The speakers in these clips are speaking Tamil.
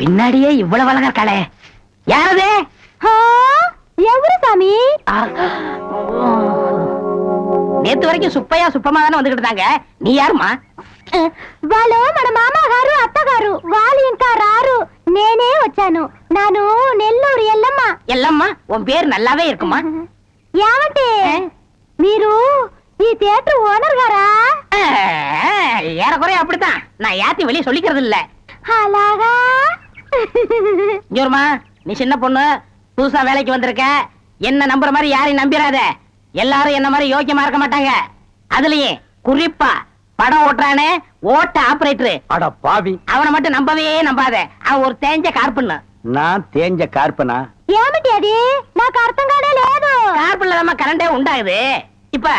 பின்னாடியே இவ்வளவு அழகா இருக்காளே. நேத்து வரைக்கும் சுப்பையா சுப்பமா தானே வந்துகிட்டு இருந்தாங்க நீ யாருமா వాళ్ళు మన మామగారు అత్తగారు వాళ్ళు ఇంకా రారు నేనే వచ్చాను నాను నెల్లూరు ఎల్లమ్మ எல்லாம்மா உன் பேர் நல்லாவே இருக்குமா ఏమంటే మీరు ఈ థియేటర్ ఓనర్ గారా ஆஹ், ஏறக்குறைய அப்படித்தான் நான் யாத்தி வெளியே சொல்லிக்கிறது இல்ல అలాగా இங்கோருமா நீ சின்ன பொண்ணு புதுசா வேலைக்கு வந்திருக்க என்ன நம்புற மாதிரி யாரையும் நம்பிராத எல்லாரும் என்ன மாதிரி யோக்கியமா இருக்க மாட்டாங்க அதுலயே குறிப்பா படம் ஓட்டுறானே ஓட்ட ஆபரேட்டர் அட பாவி அவனை மட்டும் நம்பவே நம்பாத அவன் ஒரு தேஞ்ச கார்புன்னு நான் தேஞ்ச కార్పనా ఏమిటి అది నాకు అర్థం కానే లేదు கார்பன்ல தான் கரண்டே உண்டாகுது இப்ப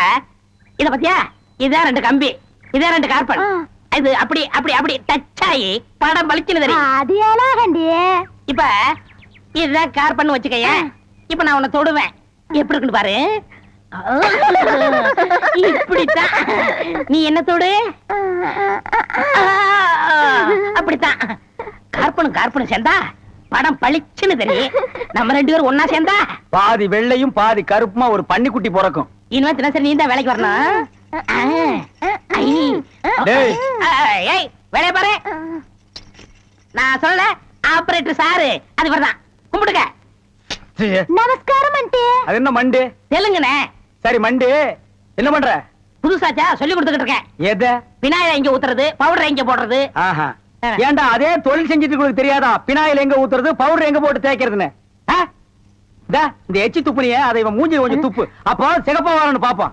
இத பத்தியா இதான் ரெண்டு கம்பி இதான் ரெண்டு கார்பன் ஆ. இது அப்படி அப்படி அப்படி டச் ஆகி படம் பளிச்சுன்னு தெரியும் అది ఎలాగండి இப்ப இதுதான் கார்பன் வச்சுக்கய இப்ப நான் உன்னை தொடுவேன் எப்படி இருக்குன்னு பாரு இப்படித்தான். நீ என்ன தொடு அப்படித்தான். கார்பனும் கார்பனும் சேர்ந்தா படம் பளிச்சுன்னு தெரியும். நம்ம ரெண்டு பேரும் ஒன்னா சேர்ந்தா? பாதி வெள்ளையும் பாதி கருப்புமா ஒரு பன்னிக்குட்டி பிறக்கும். இனிமே தினசரி நீ தான் வேலைக்கு வரணும். வேலைய பாரு. நான் சொல்ல ஆபரேட்டர் சாரு. அது வரதான் கும்பிடுங்க. நமஸ்காரம் அது என்ன மண்டே? தெலுங்குனே சரி மண்டி. என்ன பண்ற? புதுசாச்சா? சொல்லி கொடுத்துக்கிட்டு இருக்கேன். எது? பினாயில இங்க ஊத்துறது? பவுடர் இங்க போடுறது? ஆஹா. ஏண்டா அதே தொழில் செஞ்சுட்டு உங்களுக்கு தெரியாதா? பினாயில எங்க ஊத்துறது? பவுடர் எங்க போட்டு தேய்க்கிறதுன்னு? இந்த எச்சி துப்புனிய அதை இவன் மூஞ்சி கொஞ்சம் துப்பு. அப்போ சிகப்பா வரணும்னு பாப்போம்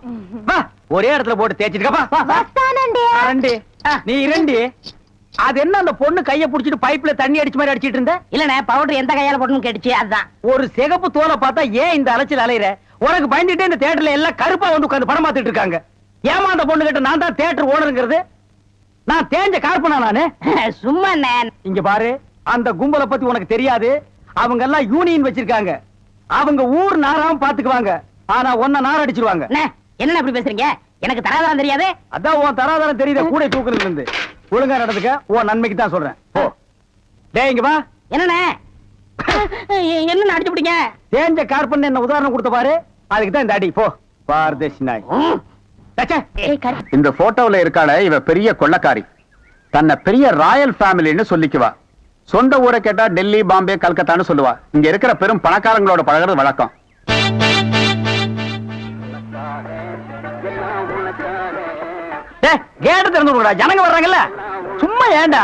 வா ஒரே இடத்துல போட்டு தேய்ச்சிட்டு ரெண்டு நீ இரண்டு. அது என்ன அந்த பொண்ணு கைய புடிச்சிட்டு பைப்ல தண்ணி அடிச்ச மாதிரி அடிச்சிட்டு இருந்த? இல்லண்ணே பவுடர் எந்த கையால போடணும்னு கேட்டுச்சு அதுதான். ஒரு சிகப்பு தோலை பார்த்தா ஏன் இந்த அலைச்சல் அலையிற? உனக்கு பயந்துட்டே இந்த தியேட்டர்ல எல்லாம் கருப்பா வந்து உட்கார்ந்து படம் பார்த்துட்டு இருக்காங்க. ஏமா அந்த பொண்ணு கிட்ட நான் தான் தியேட்டர் ஓனருங்கிறது? நான் தேஞ்ச கார்பனா நானு? சும்மா. இங்க பாரு அந்த கும்பலை பத்தி உனக்கு தெரியாது. அவங்க எல்லாம் யூனியன் வச்சிருக்காங்க. அவங்க ஊர் நாராம பாத்துக்குவாங்க ஆனா ஒன்ன நார் அடிச்சிருவாங்க. அண்ணே, என்னண்ணே இப்படி பேசுறீங்க? எனக்கு தராதரம் தெரியாது? அதான் உன் தராதரம் தெரியுத கூட தூக்குறதுல இருந்து. ஒழுங்கா நடந்துக்க உன் நன்மைக்கு தான் சொல்றேன். போ. டேய் இங்க வா. என்னண்ணே? என்ன அடிச்சு பிடிங்க தேஞ்ச கார்பன் என்ன உதாரணம் கொடுத்த பாரு? அதுக்கு தான் இந்த அடி. போ. பாரதேசி நாய். இந்த போட்டோல இருக்காள இவ பெரிய கொள்ளக்காரி. தன்னை பெரிய ராயல் ஃபேமிலின்னு சொல்லிக்குவா. சொந்த ஊரை கேட்டா டெல்லி பாம்பே கல்கத்தான்னு சொல்லுவா. இங்க இருக்கிற பெரும் பணக்காரங்களோட பழகுறது வழக்கம். கேட்ட திறந்து விடுடா ஜனங்க வர்றாங்கல்ல. சும்மா ஏன்டா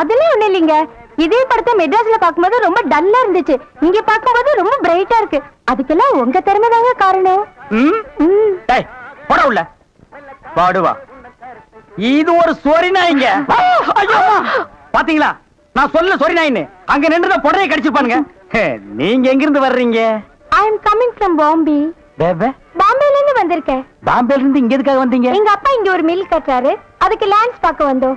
அதெல்லாம் ஒண்ணு இல்லைங்க. இதே படத்தை மெட்ராஸ்ல பாக்கும்போது ரொம்ப டல்லா இருந்துச்சு. இங்க பாக்கும்போது ரொம்ப பிரைட்டா இருக்கு. அதுக்கெல்லாம் உங்க திறமை தாங்க காரணம். போட உள்ள. பாடுவா. இது ஒரு சொரி நாய்ங்க பாத்தீங்களா? நான் சொல்ல சொரி நாயின்னு அங்க நின்று புடவைய கடிச்சிருப்பானுங்க நீங்க எங்க இருந்து வர்றீங்க? I am coming from Bombay baby பாம்பேல இருந்து வந்திருக்கேன். பாம்பேல இருந்து இங்க எதுக்காக வந்தீங்க? எங்க அப்பா இங்க ஒரு மில் கட்டுறாரு. அதுக்கு லேண்ட்ஸ் பார்க்க வந்தோம்.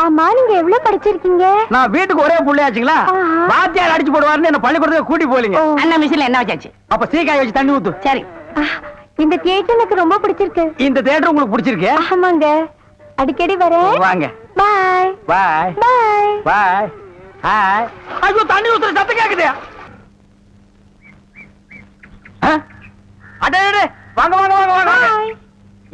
ஆமா நீங்க எவ்வளவு படிச்சிருக்கீங்க? நான் வீட்டுக்கு ஒரே புள்ளையாச்சுங்களா. வாத்தியார் அடிச்சு போடுவாருன்னு என்ன பள்ளிக்கூடத்துக்கு கூட்டி போலீங்க. அண்ணா மிஷின்ல என்ன வச்சாச்சு? அப்ப சீக்காய் வச்சு தண்ணி ஊத்து. சரி. இந்த தியேட்டர் எனக்கு ரொம்ப பிடிச்சிருக்கு. இந்த தேட்டர் உங்களுக்கு பிடிச்சிருக்கு? ஆமாங்க. அடிக்கடி வரேன். வாங்க. Bye. Bye. Bye. Bye. Hi. ஐயோ தண்ணி ஊத்துற சத்தம் கேக்குது. ஆ? அடே அடே, வாங்க வாங்க வாங்க வாங்க.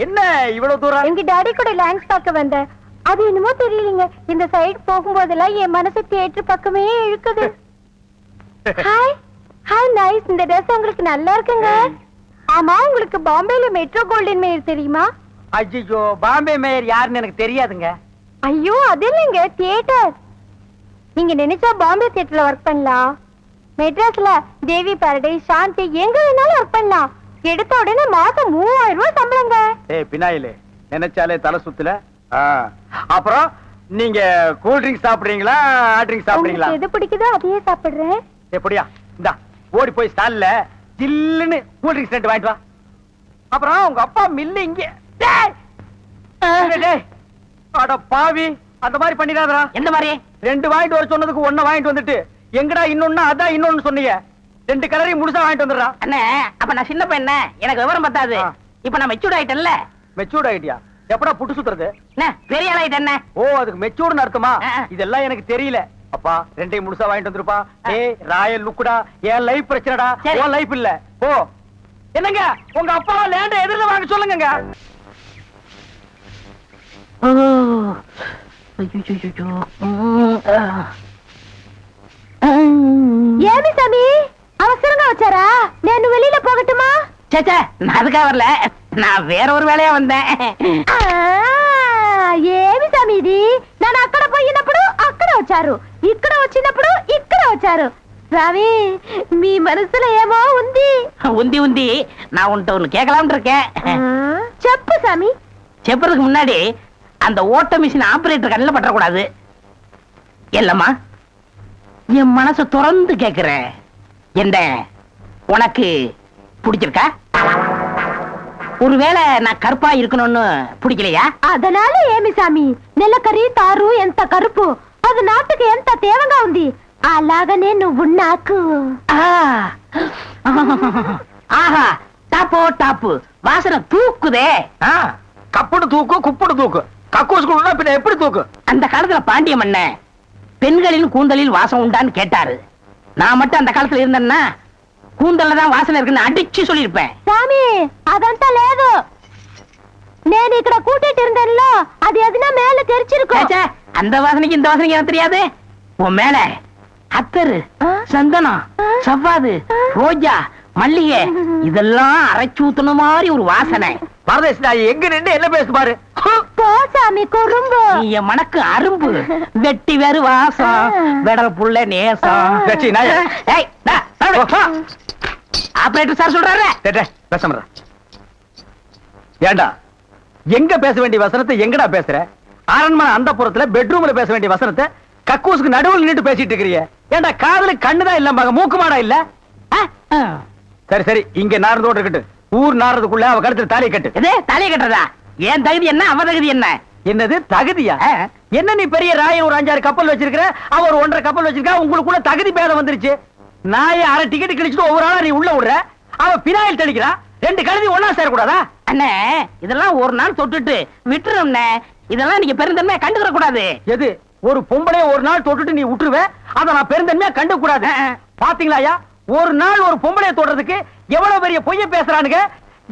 என்ன இவ்வளவு தூரம்? எங்க டாடி கூட லான்ஸ் பார்க்க வந்தேன். அது என்னமோ தெரியலங்க. இந்த சைடு போகும்போதெல்லாம் என் மனசு தியேட்டர் பக்கமே இழுக்குது. ஹாய் ஹாய் நைஸ் இந்த ட்ரெஸ் உங்களுக்கு நல்லா இருக்குங்க. ஆமா உங்களுக்கு பாம்பேல மெட்ரோ கோல்டன் மேயர் தெரியுமா? ஐயோ பாம்பே மேயர் யாருன்னு எனக்கு தெரியாதுங்க. ஐயோ அது இல்லைங்க தியேட்டர் நீங்க நினைச்சா பாம்பே தியேட்டர்ல ஒர்க் பண்ணலாம். மெட்ராஸ்ல தேவி பாரடைஸ் சாந்தி எங்க வேணாலும் ஒர்க் பண்ணலாம். எடுத்த உடனே மாசம் மூவாயிரம் ரூபாய் சம்பளங்க. ஏய் பினாயிலே நினைச்சாலே தலை சுத்துல. அப்புறம் நீங்க கூல் ட்ரிங்க்ஸ் சாப்பிடுறீங்களா ஹாட் ட்ரிங்க்ஸ் சாப்பிடுறீங்களா? எது பிடிக்குதோ அதையே சாப்பிடுறேன். எப்படியா இந்தா ஓடி போய் ஸ்டால்ல ஜில்லுன்னு கூல் ட்ரிங்க்ஸ் ரெண்டு வாங்கிட்டு வா. அப்புறம் உங்க அப்பா மில்லு இங்க. அட பாவி அந்த மாதிரி பண்ணிடாதடா. எந்த மாதிரி? ரெண்டு வாங்கிட்டு வர சொன்னதுக்கு ஒண்ண வாங்கிட்டு வந்துட்டு எங்கடா இன்னொன்னு அதான் இன்னொன்னு சொன்னீங்க? ரெண்டு கலரையும் முழுசா வாங்கிட்டு வந்துடுறா. அண்ணே அப்ப நான் சின்ன பையன் எனக்கு விவரம் பத்தாது. இப்ப நான் மெச்சூர்ட் ஆயிட்டேன்ல. மெச்சூர்ட் ஆயிட்டியா? எப்படா புட்டு சுத்துறது? என்ன பெரிய ஆள் ஆயிட்டேன் ஓ அதுக்கு மெச்சூர்னு அர்த்தமா. இதெல்லாம் எனக்கு தெரியல. அப்பா ரெண்டையும் முழுசா வாங்கிட்டு வந்துருப்பா. ஏய் ராயல் லுக்குடா. என் லைஃப் பிரச்சனைடா. உன் லைஃப் இல்ல. ஓ என்னங்க? உங்க அப்பா லேண்ட எதிரில வாங்க சொல்லுங்க ஏமி சாமி அவசரங்க வச்சாரா? నేను வெளியில போகட்டுமா? சேச்சே நான் அதுக்காக வரல நான் வேற ஒரு வேலையா வந்தேன் ఆ, ఏమి స్వామి ఇది నన్ను అక్కడ పోయినప్పుడు అక్కడ వచ్చారు ఇక్కడ వచ్చినప్పుడు ఇక్కడ వచ్చారు స్వామి మీ మనసులో ఏమో ఉంది உந்தி உந்தி நான் உன்கிட்ட ஒண்ணு கேட்கலாம்னு இருக்கேன் ఆ, చెప్పు స్వామి செப்பறதுக்கு முன்னாடி அந்த ஓட்ட மிஷின் ஆபரேட்டர் கண்ணில் பற்றக்கூடாது இல்லம்மா என் மனசை திறந்து கேக்குறேன் என்ன உனக்கு பிடிச்சிருக்கா ஒருவேளை நான் கருப்பா இருக்கணும்னு பிடிக்கலையா అదనాల ఏమి స్వామి నెలకరి తారు ఎంత కరుపు అది నాటుకు ఎంత తేవగా ఉంది అలాగనే నువ్వు నాకు ஆ. ஆஹா டாப்போ டாப்பு வாசனை தூக்குதே கப்புடு தூக்கு குப்புடு தூக்கு கக்கூஸ் குடுனா பின்ன எப்படி தூக்கு அந்த காலத்துல பாண்டிய மன்னன் பெண்களின் கூந்தலில் வாசம் உண்டான்னு கேட்டாரு நான் மட்டும் அந்த காலத்துல இருந்தேன்னா கூந்தல்ல வாசனை இருக்குன்னு அடிச்சு சொல்லிருப்பேன் சாமி அదంతా లేదు నేను ఇక్కడ కూటిట్టు இருந்தேன்ல அது எதுனா மேல தெரிச்சிருக்கும். அந்த வாசனைக்கு இந்த வாசனைக்கு எனக்கு தெரியாது. உன் மேல அத்தரு சந்தனம் சவ்வாது ரோஜா மல்லிகை இதெல்லாம் அரைச்சு ஊத்துன மாதிரி ஒரு வாசனை. பரதேஷ் நான் எங்க நின்று என்ன பேசு பாரு? போ சாமி குறும்பு. நீ மனக்கு அரும்பு. வெட்டி வேறு வாசம். வெடல் புள்ள நேசம். ஆபரேட்டர் சார் சொல்றாரு. பேச ஏண்டா எங்க பேச வேண்டிய வசனத்தை எங்கடா பேசுற? அரண்மனை அந்த புறத்துல பெட்ரூம்ல பேச வேண்டிய வசனத்தை கக்கூசுக்கு நடுவுல நின்று பேசிட்டு இருக்கிறிய. ஏண்டா காதுல கண்ணுதான் இல்ல மக மூக்கு மாடா இல்ல. சரி சரி இங்க நாரதோட இருக்கட்டும். ஊர் நாரதுக்குள்ள அவ கழுத்துல தாலியை கட்டு. எது தலையை கட்டுறதா? என் தகுதி என்ன? அவ தகுதி என்ன? என்னது தகுதியா. என்ன நீ பெரிய ராய ஒரு அஞ்சாறு கப்பல் வச்சிருக்கிற? அவ ஒரு ஒன்றரை கப்பல் வச்சிருக்கா? உங்களுக்குள்ள தகுதி பேதம் வந்துருச்சு. நாய அரை டிக்கெட் கிழிச்சிட்டு ஒவ்வொரு ஆளா நீ உள்ள விடுற? அவ பினாயில் தெளிக்கிறா? ரெண்டு கழுதி ஒன்னா சேரக்கூடாதா? அண்ணே இதெல்லாம் ஒரு நாள் தொட்டுட்டு விட்டுரும்ண்ணே. இதெல்லாம் நீங்க பெருந்தன்மையா கண்டுக்கிற கூடாது எது ஒரு பொம்பளைய ஒரு நாள் தொட்டுட்டு நீ விட்டுருவ? அத நான் பெருந்தன்மையா கண்டு கூடாது. பாத்தீங்களா ஐயா ஒரு நாள் ஒரு பொம்பளைய தொடுறதுக்கு எவ்வளவு பெரிய பொய்ய பேசுறானுங்க?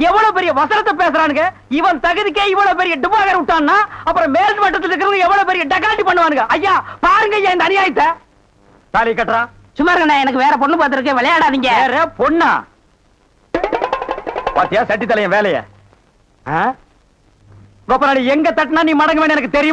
எவ்வளவு பெரிய வசனத்தை பேசுறானுங்க? இவன் தகுதிக்கே இவ்வளவு பெரிய டுபாகர் விட்டான்னா அப்புறம் மேல் மட்டத்துல இருக்கிறவங்க எவ்வளவு பெரிய டகாட்டி பண்ணுவானுங்க? ஐயா பாருங்க ஐயா இந்த அநியாயத்தை. தாலி கட்டுறா. சும்மா எனக்கு வேற பொண்ணு பார்த்திருக்கேன். விளையாடாதீங்க. வேற பொண்ணா? பாத்தியா சட்டி தலையன் வேலைய கோபராணி எங்க தட்டினா நீ மடங்க எனக்கு தெரிய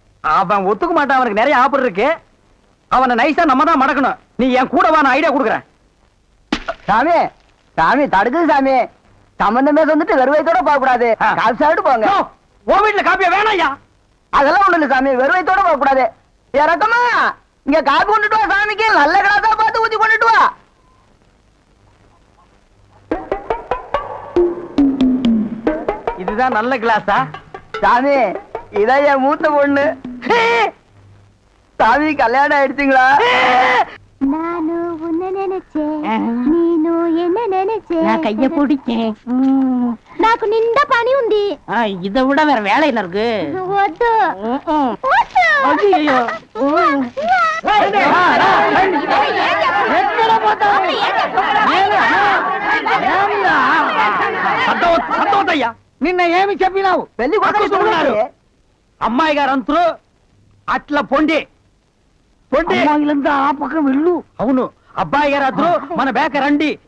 அவன் ஒத்துக்க மாட்டான் அவனுக்கு நிறைய ஆஃபர் இருக்கு. அவனை நைஸா நம்ம தான் மடக்கணும். நீ என் கூட நான் ஐடியா கொடுக்குறேன். சாமி சாமி தடுக்குது சாமி. சம்பந்தமே வந்துட்டு வெறுவைத்தோட போக கூடாது. காசு சாப்பிட்டு போங்க. உன் வீட்டுல காப்பியா வேணாம் ஐயா. அதெல்லாம் ஒண்ணு இல்ல சாமி வெறுவைத்தோட போக கூடாது இறக்கமா. இங்க காப்பி கொண்டுட்டு வா சாமிக்கு நல்ல கிளாஸா பார்த்து ஊத்தி கொண்டுட்டு வா. இதுதான் நல்ல கிளாஸா சாமி இதான் என் மூத்த பொண்ணு. சாமி கல்யாணம் ஆயிடுச்சுங்களா நானு உன்னை நினைச்சேன் நீனு என்ன நினைச்சேன் நான் கைய பிடிச்சேன் నాకు నిండా పని ఉంది இதை விட வேற வேலை என்ன இருக்கு వద్దు ம்ம். వద్దు. ஐயையோ. సంతోషయ్యా నిన్న ఏమి చెప్పినావు పెళ్లి కొడుకు ఉన్నారు. అమ్మాయి గారు అంతరు అట్లా పొండి. పొండి. అమ్మాయిలంతా ఆ పక్క వెళ్ళు. అవును. అబ్బాయి గారు అద్దరు మన బేక రండి.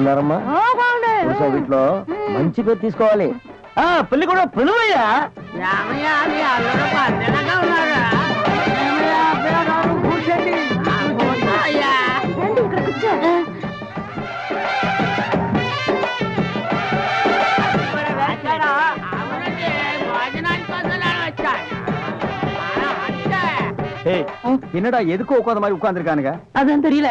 బాగున్నారమ్మా వీటిలో మంచి పేరు తీసుకోవాలి ఆ, పెళ్లి కూడా పిలువయ్యా ఏమయ్యా, మీ అల్లుడు పద్దెనగా ఉన్నాడా? ఏమయ్యా, పిల్లగాడు కూర్చోండి. ఆ, కూర్చో అయ్యా. రండి, ఇక్కడ కూర్చో. వచ్చాడా? అవునండి, భోజనానికి వదలని వచ్చాడు. ఆ, అంతే. ஏய் என்னடா எதுக்கு உட்காந்த மாதிரி உட்கார்ந்துருக்கானுங்க அதான் தெரியல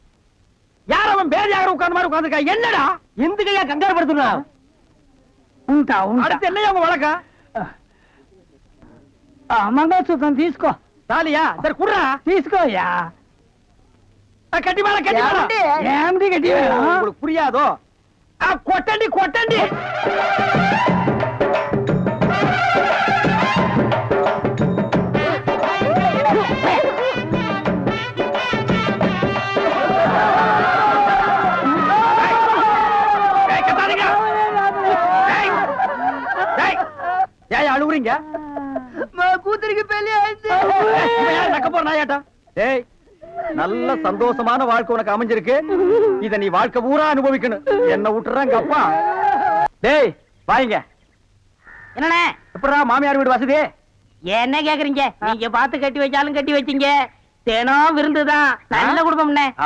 யார் அவன் பேர் யாரும் உட்கார்ந்த மாதிரி உட்கார்ந்துருக்கா என்னடா எந்துக்கையா கங்காரு படுத்துனா ఉంటా ఉంటా அடுத்து என்னையா உங்க வழக்கா మంగళసూత్రం తీసుకో தாலியா சரி குடுறா తీసుకోయ్యా ఆ, కట్టి మేళ కట్టి మేళ ఏమండి? ఏమిటి గట్టి உங்களுக்கு புரியாதோ ஆ, கொட்டண்டி கொட்டண்டி அழுவுறீங்க கூத்துருக்கு பெரிய? ஏய் நல்ல சந்தோஷமான வாழ்க்கை உனக்கு அமைஞ்சிருக்கு. இத நீ வாழ்க்கை பூரா அனுபவிக்கணும். என்ன விட்டுறாங்க அப்பா. டேய் வாங்க. என்னண்ணே? எப்படா மாமியார் வீடு வசதி? என்ன கேக்குறீங்க? நீங்க பார்த்து கட்டி வச்சாலும் கட்டி வச்சீங்க. தினம் விருந்துதான் நல்ல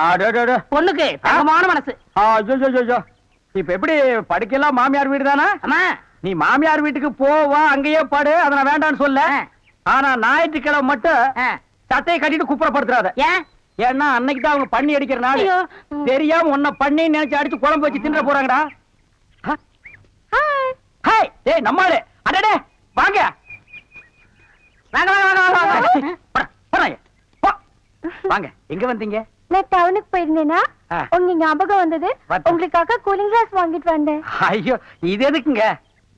ஆடோடோடோ. பொண்ணுக்கு தங்கமான மனசு. ஆ, ஐயோ, ஐயோ, ஐயோ. இப்ப எப்படி படிக்கலாம் மாமியார் வீடு தானா? அம்மா நீ மாமியார் வீட்டுக்கு போவா அங்கேயே படு அதை நான் வேண்டாம்னு சொல்ல. ஆனா ஞாயிற்றுக்கிழமை மட்டும் சட்டையை கட்டிட்டு குப்புறப்படுத்துறாத ஏன் ஏன்னா அன்னைக்கு தான் அவங்க பண்ணி அடிக்கிற நாள். தெரியாம உன்னை பண்ணி நினைச்சு அடிச்சு குழம்பு வச்சு தின்ற போறாங்கடா? ஹாய் ஏய் நம்மாளு அடடே வாங்க. வாங்க வாங்க வாங்க வாங்க வாங்க. எங்க வந்தீங்க? நான் டவுனுக்கு போயிருந்தேனா. உங்க ஞாபகம் வந்தது. உங்களுக்காக கூலிங் கிளாஸ் வாங்கிட்டு வந்தேன். ஐயோ இது எதுக்குங்க?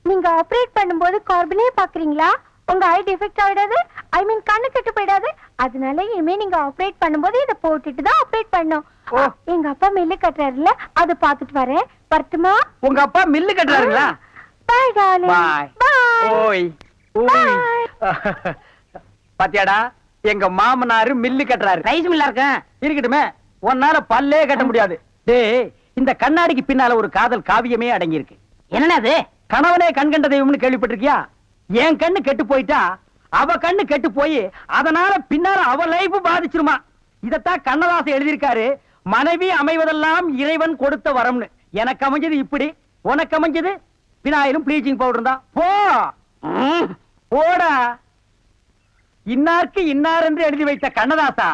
நீங்க ஆபரேட் பண்ணும்போது கார்பனே பாக்குறீங்களா உங்க ஐ டிஃபெக்ட் ஆயிடாது ஐ மீன் கண்ணு கெட்டு போயிடாது. அதனால இனிமே நீங்க ஆபரேட் பண்ணும்போது இத போட்டுட்டு தான் ஆபரேட் பண்ணும். ஓ. எங்க அப்பா மில்லு கட்டுறாருல அத பாத்துட்டு வரேன். வரட்டுமா? உங்க அப்பா மில்லு கட்டுறாருங்களா? பாய் டார்லிங் பாய் பாய் ஓய் ஓய். பாத்தியாடா எங்க மாமனாரு மில்லு கட்டுறாரு. ரைஸ் மில்லா இருக்கும் இருக்கட்டுமே உன்னால பல்லே கட்ட முடியாது. டேய் இந்த கண்ணாடிக்கு பின்னால ஒரு காதல் காவியமே அடங்கி இருக்கு என்னன்னா அது கணவனே கண் கண்ட தெய்வம்னு கேள்விப்பட்டிருக்கியா? என் கண்ணு கெட்டு போயிட்டா அவ கண்ணு கெட்டு போய் அதனால பின்னால அவ லைஃப் பாதிச்சிருமா? இதத்தான் கண்ணதாசன் எழுதியிருக்காரு மனைவி அமைவதெல்லாம் இறைவன் கொடுத்த வரம்னு. எனக்கு அமைஞ்சது இப்படி. உனக்கு அமைஞ்சது? பினாயிலும் ப்ளீச்சிங் பவுடர் தான். போ. போடா. இன்னார்க்கு இன்னார் என்று எழுதி வைத்த கண்ணதாசா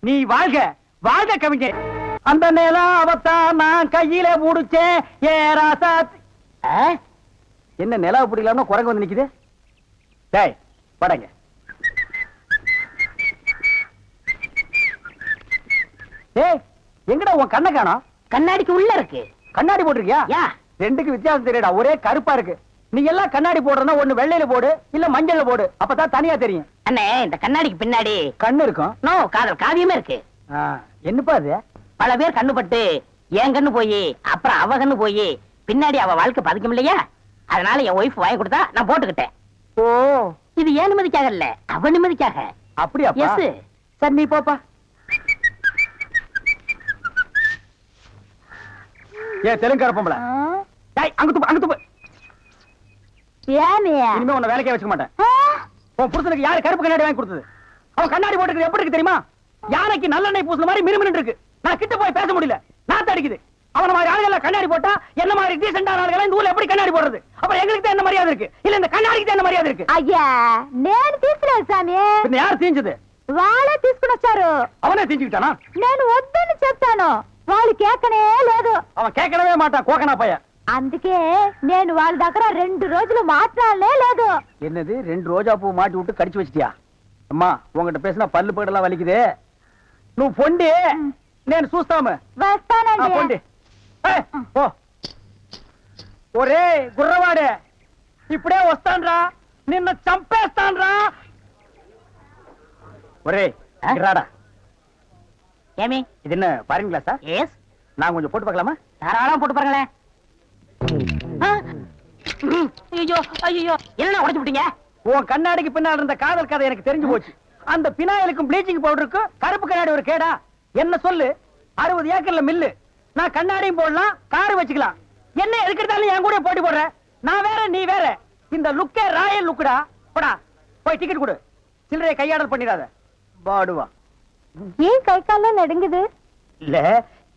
நீ வாழ்க. வாழ்க கவிஞர். அந்த நிலம் அவத்தான் நான் கையில முடிச்சேன் ஏ ராசா? என்ன நிலவு பிடிக்கலாம்னு குரங்கு வந்து நிக்குது? டேய் படங்க. டேய் எங்கடா உன் கண்ணை காணோம்? கண்ணாடிக்கு உள்ள இருக்கு. கண்ணாடி போட்டிருக்கியா? யா. ரெண்டுக்கு வித்தியாசம் தெரியடா ஒரே கருப்பா இருக்கு. நீ எல்லாம் கண்ணாடி போடுறதா ஒண்ணு வெள்ளையில போடு இல்ல மஞ்சள்ல போடு அப்பதான் தனியா தெரியும். அண்ணே இந்த கண்ணாடிக்கு பின்னாடி கண்ணு இருக்கும் நோ காதல் காவியமே இருக்கு. என்னப்பா அது? பல பேர் கண்ணு பட்டு என் கண்ணு போய் அப்புறம் அவ கண்ணு போய் பின்னாடி அவ வாழ்க்கை பதிக்கும் இல்லையா? அதனால என் ஒய்ஃப் வாங்கி கொடுத்தா நான் போட்டுக்கிட்டேன். ஓ. இது ஏன் நிம்மதிக்காக இல்ல? அவ நிம்மதிக்காக. அப்படியாப்பா? எஸ் சரி நீ போப்பா. ஏ தெலுங்கார பொம்பளை. டேய் அங்க துப்பு அங்க துப்பு. ஏமியா இனிமே உன்னை வேலைக்கே வச்சுக்க மாட்டேன். உன் புருஷனுக்கு யாரு கருப்பு கண்ணாடி வாங்கி கொடுத்தது? அவன் கண்ணாடி போட்டுக்கிறது எப்படி இருக்கு தெரியுமா? யானைக்கு நல்லெண்ணெய் பூசுன மாதிரி மிருமின்னு இருக்கு. நான் கிட்ட போய் பேச முடியல. நாத்து அடிக்குது. அவன மாதிரி ஆளுகள் கண்ணாடி போட்டா என்ன மாதிரி டீசென்டான ஆளுகள் இந்த ஊர்ல எப்படி கண்ணாடி போடுறது அப்புறம் எங்களுக்கு தான் என்ன மரியாதை இருக்கு இல்ல இந்த கண்ணாடிக்கு தான் என்ன மரியாதை இருக்கு అయ్యా నేను తీసుకున్నాను స్వామి பின்ன யார் தீஞ்சது వాళ్ళే తీసుకుని వచ్చారు அவனே தீஞ்சுக்கிட்டானா నేను వద్దని చెప్తాను వాళ్ళు కేకనే లేదు அவன் கேட்கவே மாட்டான் கோக்கனா பையன் అందుకే నేను వాళ్ళ దగ్గర రెండు రోజులు మాట్లాడలే లేదు என்னது ரெண்டு ரோஜா பூ மாட்டி விட்டு கடிச்சு வச்சிட்டியா அம்மா உங்ககிட்ட பேசினா பல்லு பேடெல்லாம் வலிக்குது నువ్వు పొండి నేను చూస్తాము ఆ, వస్తానండి పొండి ఏయ్, పో ఒరే గుర్రవాడే ఇప్పుడే వస్తాన్రా నిన్న చంపేస్తాన్రా ఒరే ఆ? రాడా ஏமி இது என்ன பாருங்களா சார் எஸ் நான் கொஞ்சம் போட்டு பார்க்கலாமா தாராளம் போட்டு பாருங்களேன் ஐயோ ஐயோ என்ன உடைச்சு விட்டீங்க உன் கண்ணாடிக்கு பின்னால் இருந்த காதல் கதை எனக்கு தெரிஞ்சு போச்சு அந்த பினாயிலுக்கும் ப்ளீச்சிங் பவுடருக்கும் கருப்பு கண்ணாடி ஒரு கேடா என்ன சொல்லு அறுபது ஏக்கர்ல மில்லு நான் கண்ணாடியும் போடலாம் கார் வச்சுக்கலாம். என்ன எதுக்கெடுத்தாலும் என் கூட போட்டி போடுற. நான் வேற நீ வேற. இந்த லுக்கே ராயல் லுக்குடா போடா போய் டிக்கெட் கொடு. சில்லறையை கையாடல் பண்ணிடாத. பாடுவா. ஏன் கை கால்லாம் நடுங்குது? இல்ல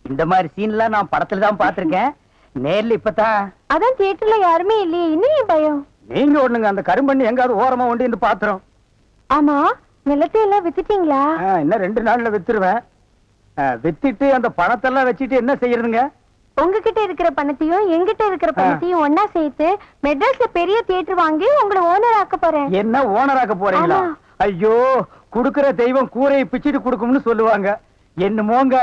இந்த மாதிரி சீன்லாம் நான் படத்துல தான் பாத்திருக்கேன் நேர்ல இப்பதான். அதான் தியேட்டர்ல யாருமே இல்லையே. இன்னும் பயம்? நீங்க ஒண்ணுங்க அந்த கரும்பண்ணி எங்காவது ஓரமா ஒண்டி இந்த பாத்திரம். ஆமா நிலத்தை எல்லாம் வித்துட்டீங்களா? இன்னும் ரெண்டு நாள்ல வித்துருவேன். வித்துட்டு அந்த பணத்தெல்லாம் வச்சுட்டு என்ன செய்யறதுங்க? உங்ககிட்ட இருக்கிற பணத்தையும் எங்கிட்ட இருக்கிற பணத்தையும் ஒன்னா சேர்த்து மெட்ராஸ்ல பெரிய தியேட்டர் வாங்கி உங்களை ஓனர் ஆக்க போறேன். என்ன ஓனராக்க போறீங்களா? ஆமா. ஐயோ குடுக்கிற தெய்வம் கூரையை பிச்சுட்டு கொடுக்கும்னு சொல்லுவாங்க. என்னமோங்க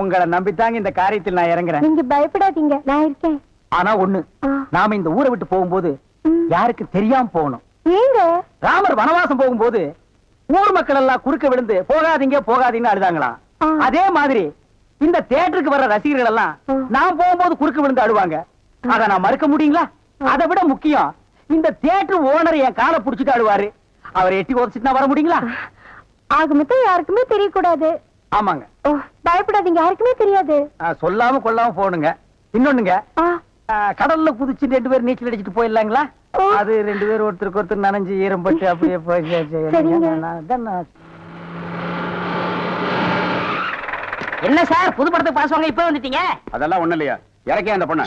உங்களை நம்பித்தாங்க இந்த காரியத்தில் நான் இறங்குறேன். நீங்க பயப்படாதீங்க நான் இருக்கேன். ஆனா ஒண்ணு. நாம இந்த ஊரை விட்டு போகும்போது. யாருக்கு தெரியாம போகணும். ஏங்க? ராமர் வனவாசம் போகும்போது ஊர் மக்கள் எல்லாம் குறுக்க விழுந்து போகாதீங்க போகாதீங்கன்னு அழுதாங்களாம். அதே மாதிரி இந்த தியேட்டருக்கு வர்ற ரசிகர்கள் எல்லாம். நான் போகும்போது குறுக்க விழுந்து அழுவாங்க. அத நான் மறுக்க முடியுங்களா? அதை விட முக்கியம் இந்த தியேட்டர் ஓனர் என் காலை புடிச்சிட்டு அழுவாரு. அவரை எட்டி உதச்சிட்டு வர முடியுங்களா? ஆக மொத்தம் யாருக்குமே தெரியக்கூடாது. ஆமாங்க. பயப்படாதீங்க யாருக்குமே தெரியாது. சொல்லாம கொள்ளாம போகணுங்க. இன்னொன்னுங்க கடல்ல குதிச்சு ரெண்டு பேரும் நீச்சல் அடிச்சிட்டு போயிடலாங்களா. அது ரெண்டு பேரும் ஒருத்தருக்கு ஒருத்தர் நனைஞ்சு ஈரம் பட்டு அப்படியே போய் சரிங்க. நான் அதான் நான் என்ன சார் புது படத்துக்கு பாஸ் வாங்க இப்ப வந்துட்டீங்க? அதெல்லாம் ஒண்ணு இல்லையா? இறக்கே அந்த பொண்ணை?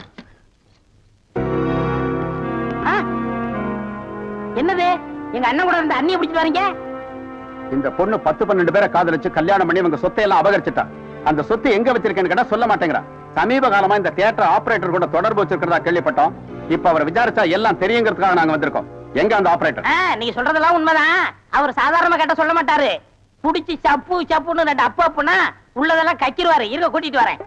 என்னது? எங்க அண்ணன் கூட இருந்த அண்ணியை பிடிச்சிட்டு வரீங்க? இந்த பொண்ணு பத்து பன்னெண்டு பேரை காதலிச்சு கல்யாணம் பண்ணி இவங்க சொத்தை எல்லாம் அபகரிச்சுட்டா. அந்த சொத்து எங்க வச்சிருக்கேன்னு கேட்டா சொல்ல மாட்டேங்கிறா. சமீப காலமா இந்த தியேட்டர் ஆபரேட்டர் கூட தொடர்பு வச்சிருக்கிறதா கேள்விப்பட்டோம். இப்ப அவரை விசாரிச்சா எல்லாம் தெரியுங்கிறதுக்காக நாங்க வந்திருக்கோம். எங்க அந்த ஆபரேட்டர் நீங்க சொல்றதெல்லாம் உண்மைதான். அவர் சாதாரணமா கேட்ட சொல்ல மாட்டாரு. புடிச்சு சப்பு சப்புன்னு ரெண்டு அப்பு அப்புனா உள்ளதெல்லாம் கக்கிடுவாரு. இருக்க கூட்டிட்டு வரேன்.